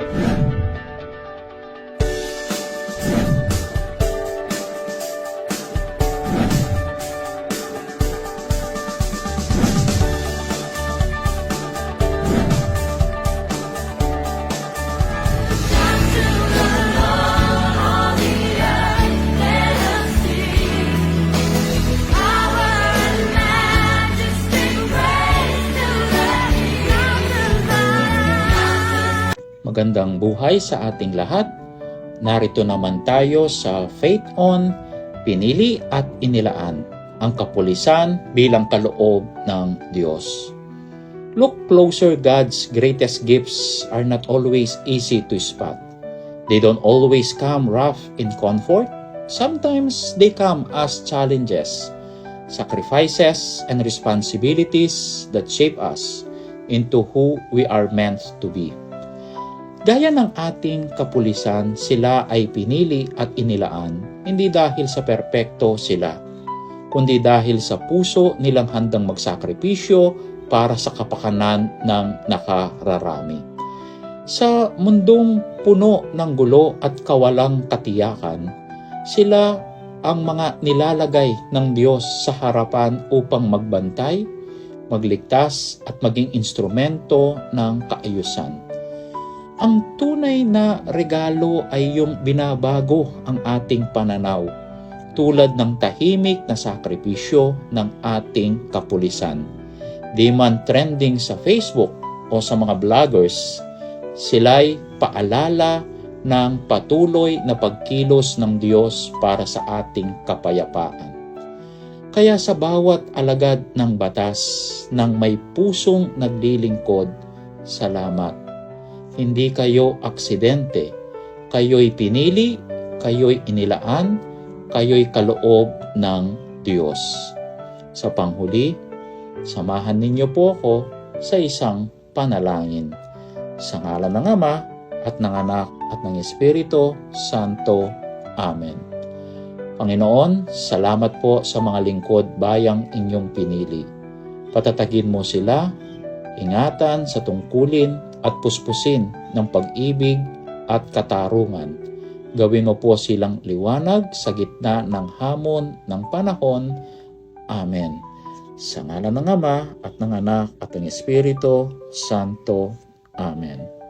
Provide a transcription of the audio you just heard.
Yeah. Magandang buhay sa ating lahat. Narito naman tayo sa Faith On, Pinili at Inilaan, ang kapulisan bilang kaloob ng Diyos. Look closer, God's greatest gifts are not always easy to spot. They don't always come rough in comfort. Sometimes they come as challenges, sacrifices, and responsibilities that shape us into who we are meant to be. Gaya ng ating kapulisan, sila ay pinili at inilaan, hindi dahil sa perpekto sila, kundi dahil sa puso nilang handang magsakripisyo para sa kapakanan ng nakararami. Sa mundong puno ng gulo at kawalang katiyakan, sila ang mga nilalagay ng Diyos sa harapan upang magbantay, magligtas at maging instrumento ng kaayusan. Ang tunay na regalo ay yung binabago ang ating pananaw, tulad ng tahimik na sakripisyo ng ating kapulisan. Di man trending sa Facebook o sa mga vloggers, sila'y paalala ng patuloy na pagkilos ng Diyos para sa ating kapayapaan. Kaya sa bawat alagad ng batas ng may pusong naglilingkod, salamat. Hindi kayo aksidente. Kayo'y pinili, kayo'y inilaan, kayo'y kaloob ng Diyos. Sa panghuli, samahan ninyo po ako sa isang panalangin. Sa ngalan ng Ama at ng Anak at ng Espiritu Santo. Amen. Panginoon, salamat po sa mga lingkod bayang inyong pinili. Patatagin mo sila, ingatan sa tungkulin at puspusin ng pag-ibig at katarungan. Gawin mo po silang liwanag sa gitna ng hamon ng panahon. Amen. Sa ngala ng Ama at ng Anak at ng Espiritu Santo. Amen.